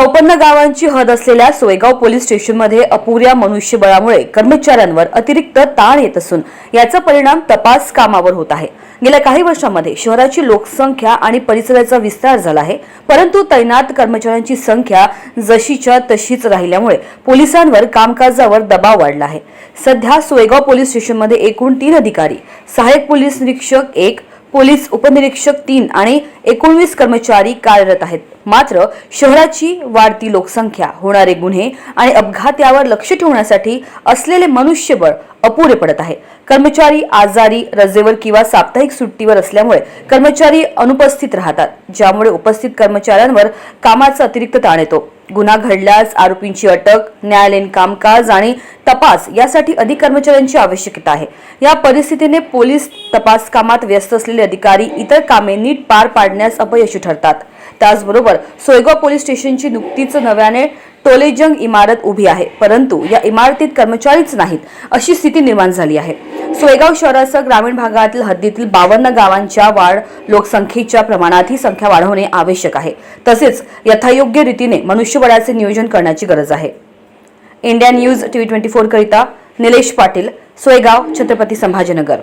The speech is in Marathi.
चौपन्न गावांची हद असलेल्या सोयगाव पोलीस स्टेशनमध्ये अपुऱ्या मनुष्यबळामुळे कर्मचाऱ्यांवर अतिरिक्त ताण येत असून याचा परिणाम तपास कामावर होत आहे. गेल्या काही वर्षांमध्ये शहराची लोकसंख्या आणि परिसराचा विस्तार झाला आहे परंतु तैनात कर्मचाऱ्यांची संख्या जशीच्या तशीच राहिल्यामुळे पोलिसांवर कामकाजावर दबाव वाढला आहे. सध्या सोयगाव पोलीस स्टेशनमध्ये एकूण तीन अधिकारी सहाय्यक पोलीस निरीक्षक एक पोलीस उपनिरीक्षक तीन आणि एकोणवीस कर्मचारी कार्यरत आहेत. मात्र शहराची वाढती लोकसंख्या होणारे गुन्हे आणि अपघात यावर लक्ष ठेवण्यासाठी असलेले मनुष्यबळ अपुरे पडत आहे. कर्मचारी आजारी रजेवर किंवा साप्ताहिक सुट्टीवर असल्यामुळे कर्मचारी अनुपस्थित राहतात ज्यामुळे उपस्थित कर्मचाऱ्यांवर कामाचा अतिरिक्त ताण येतो. गुन्हा घडल्यास आरोपींची अटक न्यायालयीन कामकाज आणि तपास यासाठी अधिक कर्मचाऱ्यांची आवश्यकता आहे. या परिस्थितीने पोलीस तपास कामात व्यस्त असलेले अधिकारी इतर कामे नीट पार पाडण्यास अपयशी ठरतात. त्याचबरोबर सोयगाव पोलीस स्टेशनची नुकतीच नव्याने टोलेजंग इमारत उभी आहे. परंतु या इमारतीत कर्मचारीच नाहीत अशी स्थिती निर्माण झाली आहे. सोयगाव शहरासह ग्रामीण भागातील हद्दीतील बावन्न गावांच्या वाढ लोकसंख्येच्या प्रमाणात ही संख्या वाढवणे आवश्यक आहे. तसेच यथायोग्य रीतीने मनुष्यबळाचे नियोजन करण्याची गरज आहे. India news TV twenty four करिता निलेश पाटील सोयगाव छत्रपती संभाजीनगर.